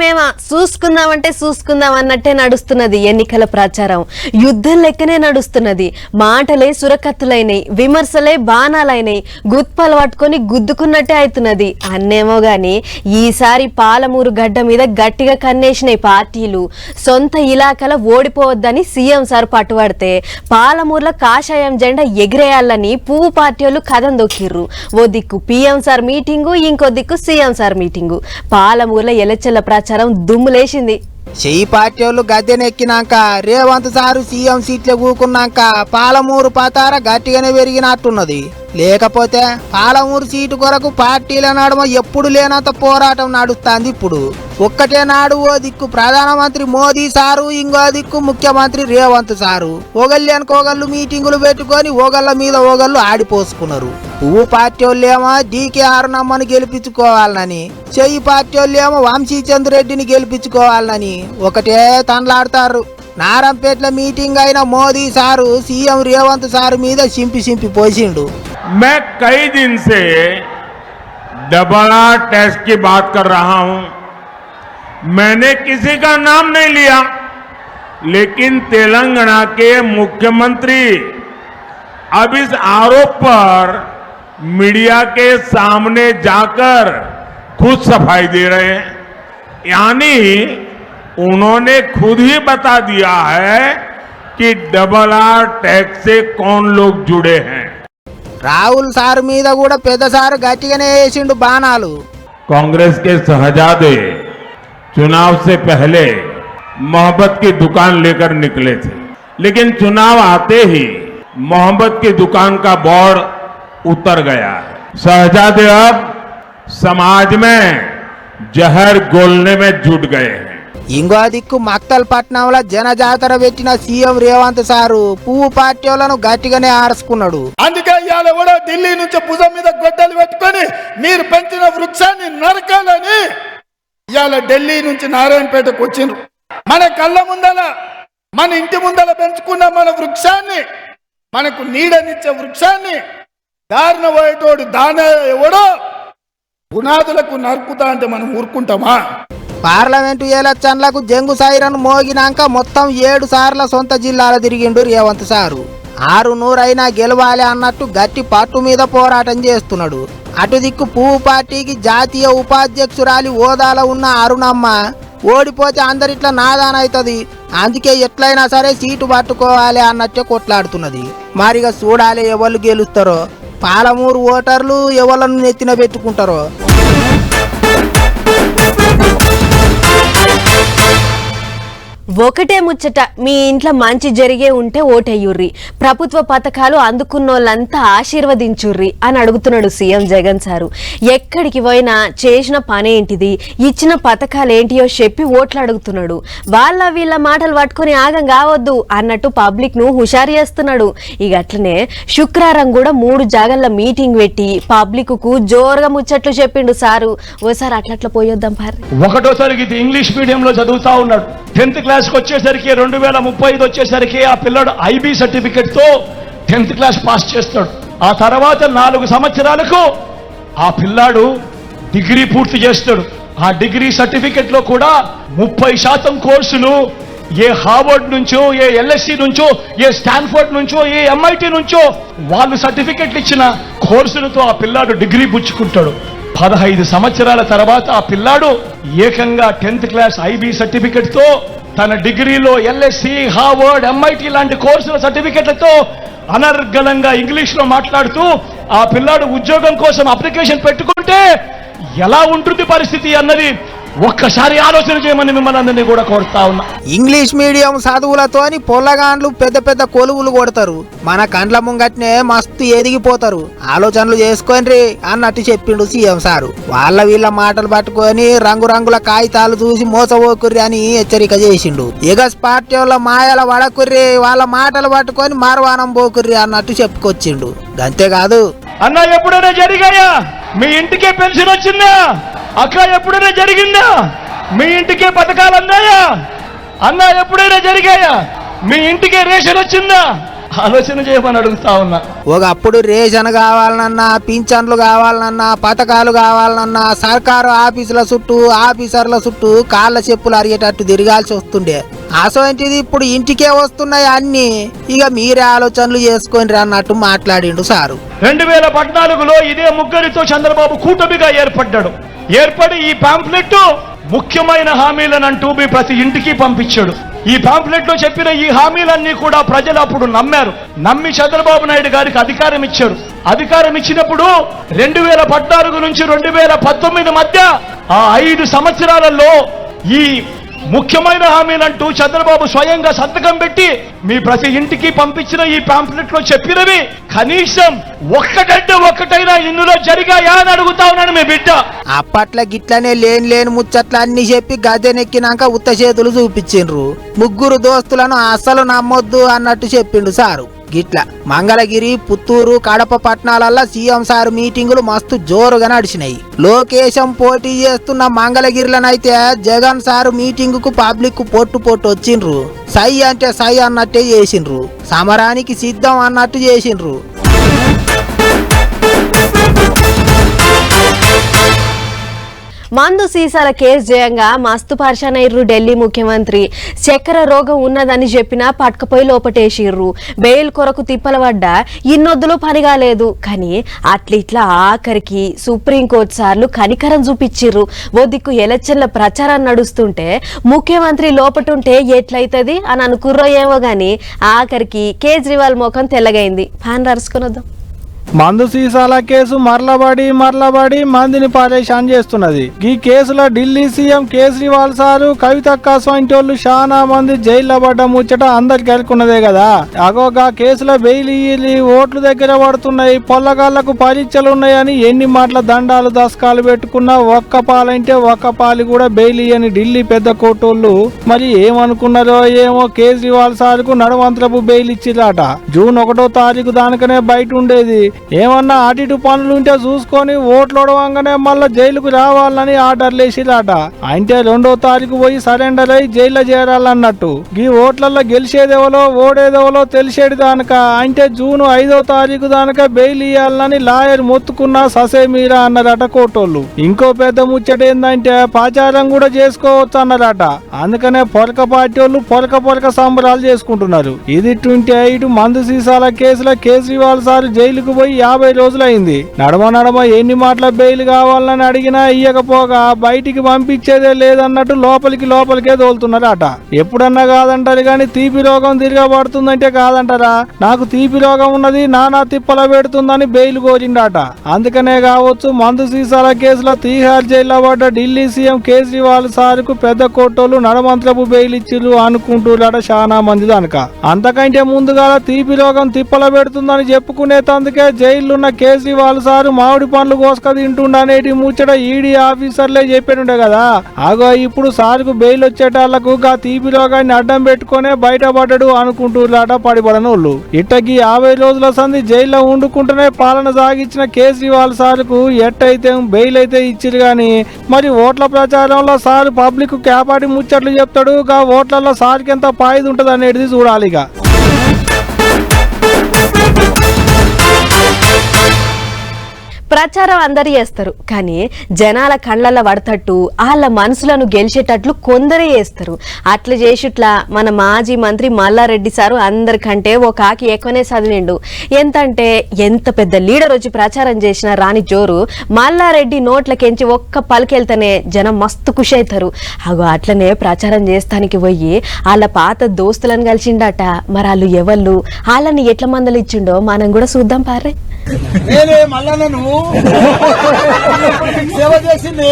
మేమా చూసుకుందామంటే చూసుకుందాం అన్నట్టే నడుస్తున్నది ఎన్నికల ప్రచారం. యుద్ధం లెక్కనే నడుస్తున్నది. మాటలే సురకత్తులైనాయి విమర్శలే బాణాలైనాయి గుత్పలు పట్టుకొని గుద్దుకున్నట్టే అవుతున్నది అన్నేమో గాని ఈసారి పాలమూరు గడ్డ మీద గట్టిగా కన్నేసినాయి పార్టీలు. సొంత ఇలాకల ఓడిపోవద్దని సీఎం సార్ పట్టుబడితే పాలమూరులో కాషాయం జెండా ఎగిరేయాలని పువ్వు పార్టీ వాళ్ళు కథం దొక్కిర్రు. ఓ దిక్కు పీఎం సార్ మీటింగు ఇంకో దిక్కు సీఎం సార్ మీటింగు. పాలమూరులో ఎలచెల్ల సమాచారం దుమ్ములేసింది. చెయ్యి పార్టీ వాళ్ళు గద్దెనెక్కినాక రేవంత్ సారు సీఎం సీట్లు కూకున్నాక పాలమూరు పాతార గట్టిగానే పెరిగినట్టున్నది. లేకపోతే పాలమూరు సీటు కొరకు పార్టీల నడుమ ఎప్పుడు లేనంత పోరాటం నడుస్తుంది ఇప్పుడు. ఒక్కటే నాడు ఓ దిక్కు ప్రధానమంత్రి మోదీ సారు ఇంకో దిక్కు ముఖ్యమంత్రి రేవంత్ సారు. ఒకళ్ళకి ఒకళ్ళు మీటింగులు పెట్టుకొని ఒకళ్ళ మీద ఒకళ్ళు ఆడిపోసుకున్నారు. పువ్వు పార్టీ వాళ్ళేమో డీకే అరుణమ్మను గెలిపించుకోవాలని చెయ్యి పార్టీ వాళ్ళేమో వంశీచంద్ర రెడ్డిని గెలిపించుకోవాలని ఒకటే తండ్లాడతారు నారంపేట్ల మీటింగ్ అయిన Modi sir CM Revanth sir మీద సింపి సింపి పోసిండు. मैं कई दिन से डबल आर टेस्ट की बात कर रहा हूँ। मैंने किसी का नाम नहीं लिया, लेकिन तेलंगाना के मुख्यमंत्री अब इस आरोप पर मीडिया के सामने जाकर खुद सफ़ाई दे रहे हैं। यानी उन्होंने खुद ही बता दिया है कि डबल आर टैक्स से कौन लोग जुड़े हैं। రాహుల్ సార్ మీద కూడా పెద్ద సారు గట్టిగానే వేసిండు బాణాలు कांग्रेस के शहजादे चुनाव से पहले मोहब्बत की दुकान लेकर निकले थे लेकिन चुनाव आते ही मोहब्बत की दुकान का बोर्ड उतर गया है शहजादे अब समाज में जहर गोलने में जुट गए हैं ఇంకో దిక్కు మక్తల్ పట్నంలో జనజాతర పెట్టిన సీఎం రేవంత్ సారు పువ్వు పార్టీలను గట్టిగానే ఆరుసుకున్నాడు అందుకే ఇవాళ కూడా ఢిల్లీ నుంచి భుజం మీద గొడ్డలు పెట్టుకొని మీరు పెంచిన వృక్షాన్ని నరకాలని ఇవాళ ఢిల్లీ నుంచి నారాయణపేటకు వచ్చిండ్రు. మన కళ్ళ ముందల మన ఇంటి ముందల పెంచుకున్న మన వృక్షాన్ని మనకు నీడనిచ్చే వృక్షాన్ని దారిన పోయేటోడు దాన ఎవడో పునాదులకు నరుకుతా అంటే మనం ఊరుకుంటామా? పార్లమెంటు ఎలక్షన్లకు జంగు సైరన్ మోగినాక మొత్తం ఏడు సార్ల సొంత జిల్లాల తిరిగిండు రేవంత్ సారు. ఆరు నూరైనా గెలవాలి అన్నట్టు గట్టి పట్టు మీద పోరాటం చేస్తున్నాడు. అటు దిక్కు పువ్వు పార్టీకి జాతీయ ఉపాధ్యక్షురాలి హోదాలో ఉన్న అరుణమ్మ ఓడిపోతే అందరిట్లా నాదానవుతుంది అందుకే ఎట్లయినా సరే సీటు పట్టుకోవాలి అన్నట్టే కొట్లాడుతున్నది. మరిగా చూడాలి ఎవరు గెలుస్తారో పాలమూరు ఓటర్లు ఎవలను నెత్తిన పెట్టుకుంటారో ఒకటే ముచ్చట మీ ఇంట్లో మంచి జరిగే ఉంటే ఓటయ్యుర్రి. ప్రభుత్వ పథకాలు అందుకున్నోళ్ళంతా ఆశీర్వదించుర్రి అని అడుగుతున్నాడు సీఎం జగన్ సారు. ఎక్కడికి పోయినా చేసిన పనేంటిది? ఇచ్చిన పథకాలు ఏంటియో చెప్పి ఓట్లు అడుగుతున్నాడు. వాళ్ళ వీళ్ళ మాటలు పట్టుకొని ఆగం కావద్దు అన్నట్టు పబ్లిక్ను హుషారు చేస్తున్నాడు. ఇక అట్లనే శుక్రవారం కూడా మూడు జాగల్ల మీటింగ్ పెట్టి పబ్లిక్కు జోరుగా ముచ్చట్లు చెప్పిండు సారు. ఓసారి అట్లట్లా పోయొద్దాం పారి ఇంగ్లీష్ మీడియంలో చదువుతా ఉన్నాడు. టెన్త్ క్లాస్కి వచ్చేసరికి రెండు వేల ముప్పై ఐదు వచ్చేసరికి ఆ పిల్లడు ఐబీ సర్టిఫికెట్తో టెన్త్ క్లాస్ పాస్ చేస్తాడు. ఆ తర్వాత నాలుగు సంవత్సరాలకు ఆ పిల్లాడు డిగ్రీ పూర్తి చేస్తాడు. ఆ డిగ్రీ సర్టిఫికెట్లో కూడా ముప్పై శాతం కోర్సులు ఏ హార్వర్డ్ నుంచో ఏ ఎల్ఎస్సి నుంచో ఏ స్టాన్ఫోర్డ్ నుంచో ఏ ఎంఐటి నుంచో వాళ్ళు సర్టిఫికెట్లు ఇచ్చిన కోర్సులతో ఆ పిల్లాడు డిగ్రీ పుచ్చుకుంటాడు. పదహైదు సంవత్సరాల తర్వాత ఆ పిల్లాడు ఏకంగా టెన్త్ క్లాస్ ఐబీ సర్టిఫికెట్తో తన డిగ్రీలో ఎల్ఎస్సి హార్వర్డ్ ఎంఐటి లాంటి కోర్సుల సర్టిఫికెట్లతో అనర్గళంగా ఇంగ్లీష్లో మాట్లాడుతూ ఆ పిల్లాడు ఉద్యోగం కోసం అప్లికేషన్ పెట్టుకుంటే ఎలా ఉంటుంది పరిస్థితి అన్నది ఒక్కసారి ఆలోచన చేయమని మిమ్మల్ని అందరినీ కూడా కోరుతా ఉన్నా. ఇంగ్లీష్ మీడియం చదువులతోని పొల్లగాండ్లు పెద్ద పెద్ద కొలువులు కొడతారు. మన కండ్ల ముంగట్నే మస్తు ఎదిగిపోతారు. ఆలోచనలు చేసుకోండి అన్నట్టు చెప్పిండు సీఎం సారు. వాళ్ళ వీళ్ళ మాటలు పట్టుకొని రంగురంగుల కాగితాలు చూసి మోసపోకుర్రి అని హెచ్చరిక చేసిండు. ఎగస్ పార్టీ వాళ్ళ మాయల వడకుర్రి వాళ్ళ మాటలు పట్టుకొని మార్వానం పోకుర్రి అన్నట్టు చెప్పుకొచ్చిండు. అంతేకాదు. అన్న ఎప్పుడైనా జరిగాయా? మీ ఇంటికే పెన్షన్ వచ్చిందా? అక్క ఎప్పుడైనా జరిగిందా? మీ ఇంటికే పథకాలు అందాయా? అన్న ఎప్పుడైనా జరిగాయా? మీ ఇంటికే రేషన్ వచ్చిందా? ఆలోచన చేయమని అడుగుతా ఉన్నా. ఒకప్పుడు రేషన్ కావాలనన్నా పింఛన్లు కావాలనన్నా పథకాలు కావాలనన్నా సర్కారు ఆఫీసుల చుట్టూ ఆఫీసర్ల చుట్టూ కాళ్ళ చెప్పులు అరిగేటట్టు తిరగాల్సి వస్తుండే. అసోంటిది ఇప్పుడు ఇంటికే వస్తున్నాయి అన్ని. ఇక మీరే ఆలోచనలు చేసుకొని అన్నట్టు మాట్లాడిండు సారు. రెండు వేల పద్నాలుగులో ఇదే ముగ్గురితో చంద్రబాబు కూటమిగా ఏర్పడ్డాడు. ఏర్పడి ఈ పాంప్లెట్ ముఖ్యమైన హామీలనంటూ మీ ప్రతి ఇంటికి పంపించాడు. ఈ పాంప్లెట్లో చెప్పిన ఈ హామీలన్నీ కూడా ప్రజలు అప్పుడు నమ్మారు. నమ్మి చంద్రబాబు నాయుడు గారికి అధికారం ఇచ్చారు. అధికారం ఇచ్చినప్పుడు రెండు వేల పద్నాలుగు నుంచి రెండు వేల పంతొమ్మిది మధ్య ఆ ఐదు సంవత్సరాలలో ఈ ముఖ్యమైన హామీలంటూ చంద్రబాబు స్వయంగా సంతకం పెట్టి మీ ప్రతి ఇంటికి పంపించిన ఈ పాంప్లెట్లో చెప్పినవి కనీసం ఒక్కటంటే ఒక్కటైనా ఇందులో జరిగాయా అని అడుగుతా ఉన్నాను మీ బిడ్డ. అప్పట్లో గిట్లనే లేని లేని ముచ్చట్లు అన్ని చెప్పి గదెనెక్కినాక ఉత్త చేతులు చూపించిండ్రు. ముగ్గురు దోస్తులను అస్సలు నమ్మొద్దు అన్నట్టు చెప్పిండు సారు. గిట్ల. మంగళగిరి పుత్తూరు కడప పట్టణాలల్లో సీఎం సార్ మీటింగులు మస్తు జోరుగా నడిచినాయి. లోకేశం పోటీ చేస్తున్న మంగళగిరిలోనైతే జగన్ సార్ మీటింగ్కు పబ్లిక్ పొట్టు పొట్టు వచ్చిండ్రు. సై అంటే సై అన్నట్టే చేసిండ్రు. సమరానికి సిద్ధం అన్నట్టు చేసిండ్రు. మందు సీసాల కేసు జయంగా మస్తు పరిశానయ్యారు ఢిల్లీ ముఖ్యమంత్రి. చక్కెర రోగం ఉన్నదని చెప్పినా పట్టుకపోయి లోపటేసిర్రు. బెయిల్ కొరకు తిప్పలబడ్డా ఇన్నొద్దులు పనిగాలేదు. కానీ అట్లిట్లా ఆఖరికి సుప్రీంకోర్టు సార్లు కనికరం చూపించిర్రు ఓ దిక్కు ఎలక్షన్ల ప్రచారం నడుస్తుంటే ముఖ్యమంత్రి లోపటుంటే ఎట్లయితది అని అనుకుర్రో ఏమో గాని ఆఖరికి కేజ్రీవాల్ ముఖం తెల్లగైంది. ఫ్యాన్ రరుసుకునొద్దాం మందు సీసాల కేసు మరలబడి మరలబడి మందిని పరేషాన్ చేస్తున్నది. ఈ కేసులో ఢిల్లీ సీఎం కేజ్రీవాల్ సారు కవితక్క వాళ్ళు చాలా మంది జైల్లో పడ్డ ముచ్చట అందరికి కలుకున్నదే కదా అగోగా కేసులో బెయిల్ ఇయ్యి ఓట్లు దగ్గర పడుతున్నాయి పొల్లగాళ్ళకు పరీక్షలు ఉన్నాయని ఎన్ని మాటల దండాలు దశకాలు పెట్టుకున్నా ఒక్క పాలంటే ఒక్క పాలి కూడా బెయిలీ అని ఢిల్లీ పెద్ద కోర్టోళ్ళు మరి ఏమనుకున్నారో ఏమో కేజ్రీవాల్ సార్కు నడవంతరపు బెయిల్ ఇచ్చిరాట జూన్ ఒకటో తారీఖు దానికనే బయట ఉండేది. ఏమన్నా అటు ఇటు పనులు ఉంటే చూసుకొని ఓట్లు ఒడవంగానే మళ్ళా జైలుకు రావాలని ఆర్డర్లు వేసిరాట అంటే రెండో తారీఖు పోయి సరెండర్ అయి జైల్లో చేరాలన్నట్టు. ఈ ఓట్లలో గెలిచేదెవలో ఓడేదెవలో తెలిసేది దానక. అంటే జూన్ ఐదో తారీఖు దానక బెయిల్ ఇవ్వాలని లాయర్ మొత్తుకున్నా ససే మీరా అన్నారట కోర్టోళ్ళు ఇంకో పెద్ద ముచ్చట ఏందంటే పాచారం కూడా చేసుకోవచ్చు అన్నారట. అందుకనే పొరక పార్టీ వాళ్ళు పొరక పొరక సంబరాలు చేసుకుంటున్నారు. ఇది ట్వంటీ ఇటు మందు సీసాల కేసులో కేజ్రీవాల్ సార్ జైలుకు పోయి యాభై రోజులైంది. నడమ నడమ ఎన్ని మాటల బెయిల్ కావాలని అడిగినా ఇయ్యకపోగా బయటికి పంపించేదే లేదన్నట్టు లోపలికి లోపలికే తోలుతున్నారట. ఎప్పుడన్నా కాదంటారు కానీ తీపి రోగం తిరగబడుతుందంటే కాదంటారా? నాకు తీపి రోగం ఉన్నది నానా తిప్పల పెడుతుందని బెయిల్ కోరిండట. అందుకనే కావచ్చు మందు సీసాల కేసులో తీహార్ జైల్లో పడ్డ ఢిల్లీ సీఎం కేజ్రీవాల్ సార్కు పెద్ద కోటోలు నడమంత్రపు బెయిల్ ఇచ్చిర్రు అనుకుంటున్నారట చాలా మంది దానక. అంతకంటే ముందుగా తీపి రోగం తిప్పల పెడుతుందని చెప్పుకునే తందుకే జైలున్న కేజ్రీవాల్ సారు మామిడి పండ్లు కోసుక తింటుండనేటి ముచ్చట ఈడీ ఆఫీసర్లే చెప్పాడుండే కదా. ఆగో ఇప్పుడు సార్కు బెయిల్ వచ్చేటాళ్ళకు గా తీపిలో గాని అడ్డం పెట్టుకునే బయటపడ్డాడు అనుకుంటున్నారట పడిపడనోళ్ళు. ఇట్టకి యాభై రోజుల సంది జైల్లో ఉండుకుంటూనే పాలన సాగించిన కేజ్రీవాల్ సార్కు ఎట్టయితే బెయిల్ అయితే ఇచ్చిరు గాని మరి ఓట్ల ప్రచారంలో సార్ పబ్లిక్ క్యాపాటి ముచ్చట్లు చెప్తాడు గా ఓట్లలో సార్కి ఎంత పాయిది ఉంటది అనేది చూడాలి ప్రచారం అందరు చేస్తారు. కానీ జనాల కళ్ళల్లో పడతట్టు వాళ్ళ మనసులను గెలిచేటట్లు కొందరే చేస్తారు. అట్లా చేసిట్లా మన మాజీ మంత్రి మల్లారెడ్డి సారు అందరికంటే ఒక కాకి ఎక్కువనే చదివిండు. ఎంతంటే ఎంత పెద్ద లీడర్ వచ్చి ప్రచారం చేసిన రాని జోరు మల్లారెడ్డి నోట్లకెంచి ఒక్క పలికెళ్తేనే జనం మస్తు ఖుషి అవుతారు అగో అట్లనే ప్రచారం చేస్తానికి పోయి వాళ్ళ పాత దోస్తులను కలిసిండట. మరి వాళ్ళు ఎవళ్ళు? వాళ్ళని ఎట్ల మందలు ఇచ్చిండో మనం కూడా చూద్దాం పారే నేనే మళ్ళా నువ్వు సేవ చేసింది.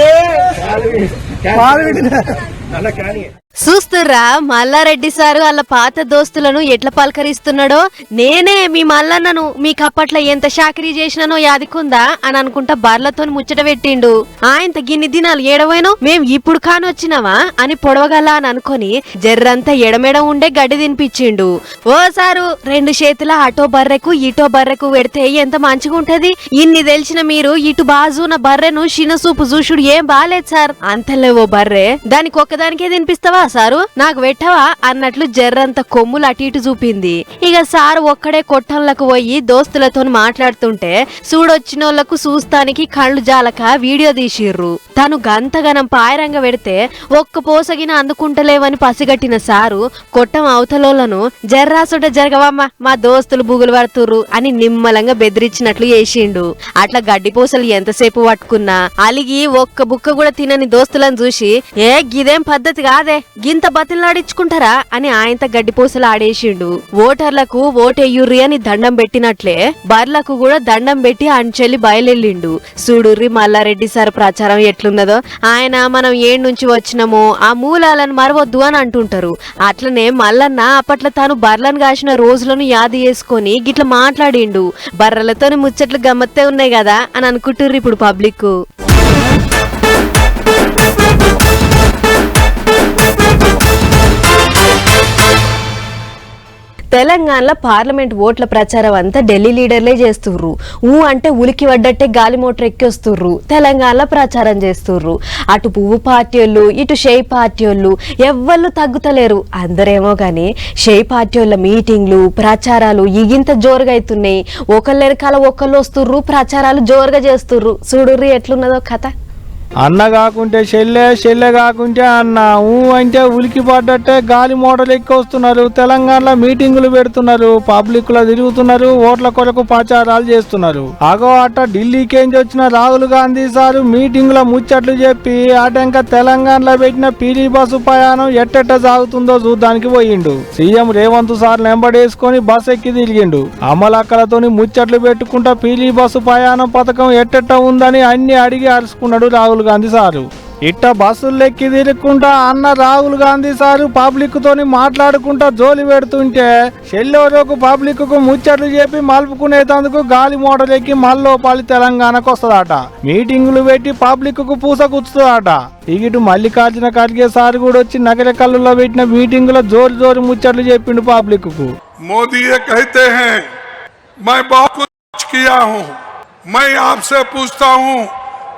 చూస్తుర్రా మల్లారెడ్డి సారు వాళ్ళ పాత దోస్తులను ఎట్లా పలకరిస్తున్నాడో? నేనే మీ మల్లన్నను మీకు అప్పట్లో ఎంత షాకరీ చేసినానో యాదికుందా అని అనుకుంటా బర్లతో ముచ్చట పెట్టిండు. ఆయన గిన్ని దినాలు ఏడవైనో మేం ఇప్పుడు కానొచ్చినావా అని పొడవగల అని అనుకొని జర్రంతా ఎడమెడ ఉండే గడ్డి తినిపించిండు. ఓ సారు రెండు చేతుల అటో బర్రెకు ఇటో బర్రెకు పెడితే ఎంత మంచిగా ఉంటది ఇన్ని తెలిసిన మీరు ఇటు బాజున బర్రెను చిన్న సూపు చూసుడు ఏం బాలేదు సార్. అంతలేవో బర్రె దానికి ఒక్కదానికే తినిపిస్తావా? పెట్టవా సారు నాకు పెట్టవా? అన్నట్లు జర్రంత కొమ్ములు అటు ఇటు చూపింది. ఇక సారు ఒక్కడే కొట్టంలకు పోయి దోస్తులతో మాట్లాడుతుంటే చూడొచ్చినోళ్ళకు చూస్తానికి కళ్ళు జాలక వీడియో తీసిర్రు. తను గంతగనం పాయరంగా పెడితే ఒక్క పోసగిన అందుకుంటలేవని పసిగట్టిన సారు కొట్టం అవతలోలను జర్రాసుట జరగవమ్మా మా దోస్తులు బుగులు పడుతుర్రు అని నిమ్మలంగా బెదిరించినట్లు చేసిండు. అట్లా గడ్డి పూసలు ఎంతసేపు పట్టుకున్నా అలిగి ఒక్క బుక్క కూడా తినని దోస్తులను చూసి ఏ గిదేం పద్ధతి కాదే? గింత బతిలాడించుకుంటారా అని ఆయంత గడ్డి ఆడేసిండు ఓటర్లకు ఓటేయుర్రి అని దండం పెట్టినట్లే బర్లకు కూడా దండం పెట్టి అంచెల్లి బయలెళ్ళిండు సూడుర్రి మల్లారెడ్డి సార్ ప్రచారం ఎట్లున్నదో. ఆయన మనం ఏడు నుంచి వచ్చినామో ఆ మూలాలను మరవద్దు అని అంటుంటారు. అట్లనే మల్లన్న అప్పట్లో తాను బర్లను కాసిన రోజులను యాది చేసుకొని గిట్ల మాట్లాడిండు. బర్రలతోని ముచ్చట్లు గమ్మత్తే ఉన్నాయి కదా అని అనుకుంటుర్రు ఇప్పుడు పబ్లిక్ తెలంగాణలో పార్లమెంట్ ఓట్ల ప్రచారం అంతా ఢిల్లీ లీడర్లే చేస్తుర్రు. ఊ అంటే ఉలికి పడ్డట్టే గాలి మోటార్ ఎక్కేస్తుర్రు. తెలంగాణలో ప్రచారం చేస్తుర్రు. అటు పువ్వు పార్టీ వాళ్ళు ఇటు షేయ్ పార్టీ వాళ్ళు ఎవ్వళ్ళు తగ్గుతలేరు. అందరేమో కానీ షేయ్ పార్టీ వాళ్ళ మీటింగ్లు ప్రచారాలు ఇగింత జోరుగా అవుతున్నాయి ఒకళ్ళ వెనకాల ఒకళ్ళు వస్తుర్రు ప్రచారాలు జోరుగా చేస్తుర్రు. చూడుర్రు ఎట్లున్నదో కథ. అన్న కాకుంటే చెల్లె చెల్లె కాకుంటే అన్న. ఊ అంటే ఉలికి పడ్డట్టే గాలి మోటార్లు ఎక్కి వస్తున్నారు. తెలంగాణలో మీటింగులు పెడుతున్నారు. పబ్లిక్లో తిరుగుతున్నారు. ఓట్ల కొరకు ప్రచారాలు చేస్తున్నారు. అగో అట్ట ఢిల్లీకేంచి వచ్చిన రాహుల్ గాంధీ సారు మీటింగ్లో ముచ్చట్లు చెప్పి అటంక తెలంగాణలో పెట్టిన పీలీ బస్సు ప్రయాణం ఎట్టెట్ట సాగుతుందో చూడ్డానికి పోయిండు. సీఎం రేవంత్ సార్ వెంబడేసుకొని బస్ ఎక్కి తిరిగిండు. అమలక్కలతోని ముచ్చట్లు పెట్టుకుంటా పీలీ బస్సు ప్రయాణం పథకం ఎట్టెట్ట ఉందని అన్ని అడిగి అరుచుకున్నాడు రాహుల్ గాంధీ సారు ఇట్ట బస్సులు ఎక్కి తిరుక్కుంటా అన్న రాహుల్ గాంధీ సారు పబ్లిక్ తోని మాట్లాడుకుంటా జోలి పెడుతుంటే చెల్లెవరకు పబ్లిక్ కు ముచ్చట్లు చెప్పి మలుపుకునేటందుకు గాలి మోటార్ ఎక్కి మల్లోపాలి తెలంగాణకు వస్తుందట మీటింగులు పెట్టి పబ్లిక్ కు పూస కూర్చుతుందట ఇగిటు మల్లికార్జున ఖర్గే సార్ కూడా వచ్చి నగర కళ్ళలో పెట్టిన మీటింగులో జోరు జోరు ముచ్చట్లు చెప్పిండు పబ్లిక్ కు मोदी ये कहते हैं मैं बहुत कुछ किया हूं मैं आपसे पूछता हूं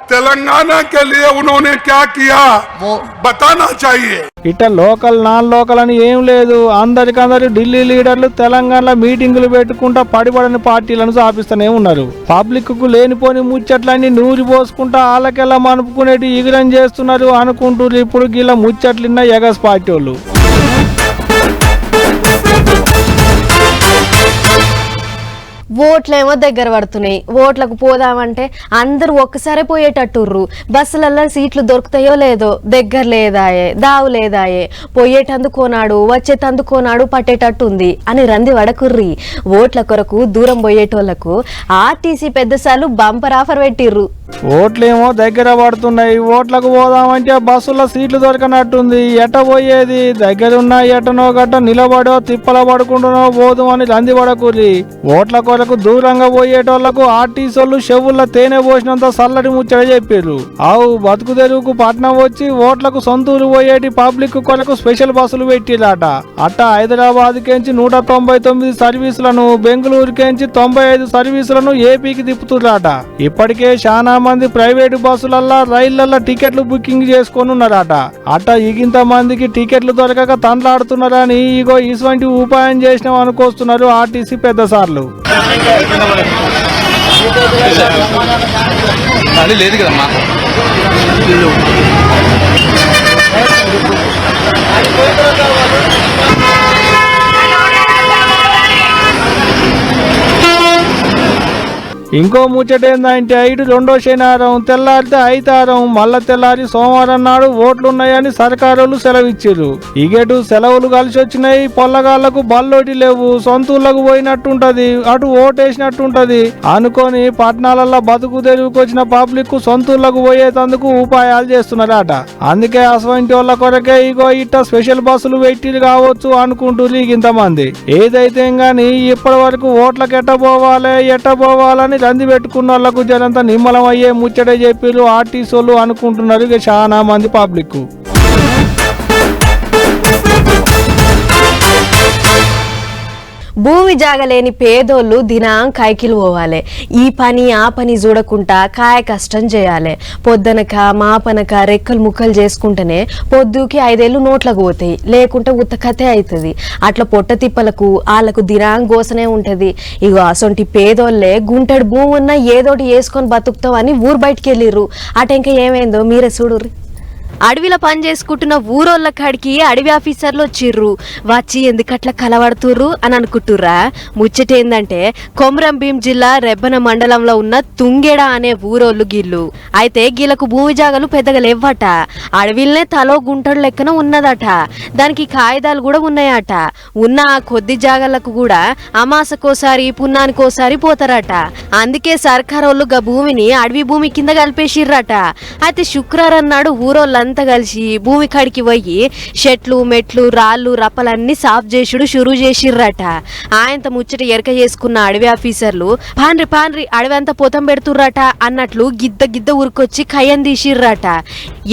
तेलंगाना के लिए उन्होंने क्या किया वो बताना चाहिए ఇట్ట లోకల్ నాన్ లోకల్ అని ఏం లేదు అందరికందరు ఢిల్లీ లీడర్లు తెలంగాణలో మీటింగులు పెట్టుకుంటా పడిపడని పార్టీలను స్థాపిస్తూనే ఉన్నారు పబ్లిక్ కు లేనిపోని ముచ్చట్లన్నీ నూరి పోసుకుంటా ఆలకెళ్ళ మనుపుకునేటి ఇగురం చేస్తున్నారు అనుకుంటారు ఇప్పుడు గీళ్ళ ముచ్చట్లున్న ఎగస్ పార్టీ వాళ్ళు ఓట్లేమో దగ్గర పడుతున్నాయి. ఓట్లకు పోదామంటే అందరూ ఒక్కసారే పోయేటట్టుర్రు. బస్సులలో సీట్లు దొరుకుతాయో లేదో దగ్గర లేదాయే దావు లేదాయే. పోయేటందుకోనాడు వచ్చేటందుకోనాడు పట్టేటట్టుంది అని రంది వడకుర్రి. ఓట్ల కొరకు దూరం పోయేటోళ్ళకు ఆర్టీసీ పెద్దసార్లు బంపర్ ఆఫర్ పెట్టిర్రు. ఓట్లేమో దగ్గర పడుతున్నాయి. ఓట్లకు పోదామంటే బస్సులో సీట్లు దొరకనట్టుంది. ఎట పోయేది? దగ్గరున్న ఎటనో గట్ట నిలబడో తిప్పల పడుకుంటునో పోదు అని రంది పడకూరి ఓట్ల కొరకు దూరంగా పోయేటోళ్ళకు ఆర్టీసీలు చెవుల్లో తేనె పోసినంత చల్లటి ముచ్చట చెప్పారు ఆవు బతుకు తెరువుకు పట్నం వచ్చి ఓట్లకు సొంతూరు పోయేటి పబ్లిక్ కొరకు స్పెషల్ బస్సులు పెట్టిరాట అట్ట హైదరాబాద్ కెంచి నూట తొంభై తొమ్మిది సర్వీసులను బెంగళూరు కెంచి తొంభై ఐదు సర్వీసులను ఏపీకి తిప్పుతురాట ఇప్పటికే చాలా మంది ప్రైవేటు బస్సులల్లా రైళ్ళల్లో టికెట్లు బుకింగ్ చేసుకొని ఉన్నారట అట్ట ఇగింత మందికి టికెట్లు దొరకక తండ్లాడుతున్నారని ఇగో ఇటువంటి ఉపాయం చేసినాం అనుకొస్తున్నారు ఆర్టీసీ పెద్ద సార్లు అది లేదు కదమ్మా. ఇంకో ముచ్చట ఏందంటే ఇటు రెండో శనివారం తెల్లారితే ఐతారం మళ్ళా తెల్లారి సోమవారం నాడు ఓట్లున్నాయని సర్కారులు సెలవిచ్చారు ఇగేటు సెలవులు కలిసి వచ్చినాయి పొల్లగాళ్ళకు బల్లోటి లేవు సొంతూళ్ళకు పోయినట్టుంటది అటు ఓటేసినట్టుంటది. అనుకొని పట్టణాలలో బతుకు తెరుగుకొచ్చిన వచ్చిన పబ్లిక్ సొంతూళ్ళకు పోయేటందుకు ఉపాయాలు చేస్తున్నారట. అందుకే అసవంటి వాళ్ళ కొరకే ఇగో ఇట్ట స్పెషల్ బస్సులు పెట్టిరు కావచ్చు అనుకుంటున్నారు ఇంతమంది ఏదైతే గాని ఇప్పటి వరకు ఓట్లకు ఎట్ట ఎట్టబోవాలని ఎట్ట పెట్టుకున్న వాళ్ళకు జనంతా నిమ్మలం అయ్యే ముచ్చటే చెప్పిర్రు ఆర్టీసీ వాళ్ళు అనుకుంటున్నారు ఇక చాలా మంది పబ్లిక్ భూమి జాగలేని పేదోళ్ళు దినాం కైకిలు పోవాలి. ఈ పని ఆ పని చూడకుండా కాయ కష్టం చేయాలి. పొద్దనక మాపనక రెక్కలు ముక్కలు చేసుకుంటేనే పొద్దుకి ఐదేళ్ళు నోట్లకు పోతాయి. లేకుంటే ఉత్తకతే అవుతుంది అట్లా పొట్ట తిప్పలకు వాళ్ళకు దినాం గోసనే ఉంటుంది. ఇగో అసొంటి పేదోళ్ళే గుంటెడు భూమి ఉన్నా ఏదోటి వేసుకొని బతుకుతాం అని ఊరు బయటికి వెళ్ళిర్రు అట ఇంకా ఏమైందో మీరే చూడుర్రి. అడవిలో పని చేసుకుంటున్న ఊరోళ్ళ కాడికి అడవి ఆఫీసర్లు వచ్చిర్రు. వచ్చి ఎందుకట్లా కలవడుతుర్రు? అని అనుకుంటుర్రా. ముచ్చట ఏందంటే కొమరం భీం జిల్లా రెబ్బన మండలంలో ఉన్న తుంగెడ అనే ఊరోళ్ళు గిల్లు అయితే గీలకు భూమి జాగలు పెద్దగా లేవట అడవిలనే తలో గుంటడు లెక్కన ఉన్నదట. దానికి కాగితాలు కూడా ఉన్నాయట. ఉన్న ఆ కొద్ది జాగలకు కూడా అమాసకోసారి పున్నానికోసారి పోతారట. అందుకే సర్కారోళ్ళు గా భూమిని అడవి భూమి కింద కలిపేసిర్రట. అయితే శుక్రవారం నాడు అంతా కలిసి భూమి కాడికి పోయి చెట్లు మెట్లు రాళ్ళు రప్పలన్నీ సాఫ్ చేసుడు షురూ చేసిర్రట. ఆయనత ముచ్చట ఎరక చేసుకున్న అడవి ఆఫీసర్లు పాన్రి పాన్రి అడవి అంతా పోతం పెడుతుర్రట అన్నట్లు గిద్ద గిద్ద ఉరికొచ్చి కయ్యం తీసిర్రట.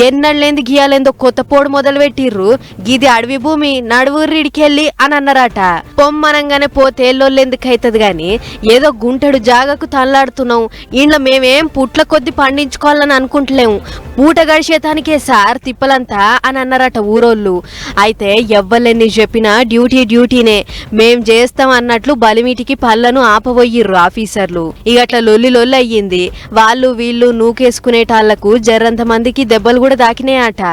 ఎన్నళ్ళేంది గీయాలేందో కొత్త పోడు మొదలు పెట్టిర్రు గిది అడవి భూమి నడువురిడికెళ్ళి అని అన్నారట. పొమ్మనంగానే పోతే ఎల్లొల్లెందుకు అవుతుంది గాని ఏదో గుంటెడు జాగకు తల్లాడుతున్నాం. ఇంట్లో మేమేం పుట్ల కొద్ది పండించుకోవాలని అనుకుంటలేము పూట గడిచేతానికే సార్ తిప్పలంతా అని అన్నారట ఊరోళ్ళు. అయితే ఎవ్వలెన్ని చెప్పినా డ్యూటీ డ్యూటీనే. మేం చేస్తాం అన్నట్లు బలిమీటికి పళ్ళను ఆపబోయిర్రు ఆఫీసర్లు. ఇక అట్లా లొల్లి లొల్లి అయ్యింది. వాళ్ళు వీళ్ళు నూకేసుకునేటాళ్ళకు జర్రంత మందికి దెబ్బలు కూడా దాకినాయట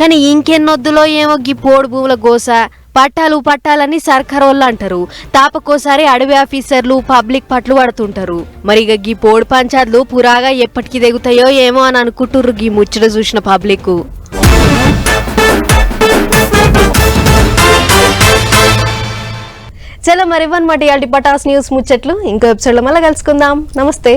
కానీ ఇంకెన్నొద్దులో ఏమో గీ పోడు భూముల గోస. పట్టాలు పట్టాలని సర్కారోళ్ళు అంటారు. తాపకోసారి అడవి ఆఫీసర్లు పబ్లిక్ పట్లు పడుతుంటారు. మరి ఇక గీ పోడు పంచాయతీలు పురాగా ఎప్పటికి దిగుతాయో ఏమో అని అనుకుంటుర్రు గీ ముచ్చట చూసిన పబ్లిక్. చలో మరి ఇవ్వనమాట ఇవాళ పటాస్ న్యూస్ ముచ్చట్లు ఇంకో ఎపిసోడ్లో మళ్ళీ కలుసుకుందాం. నమస్తే.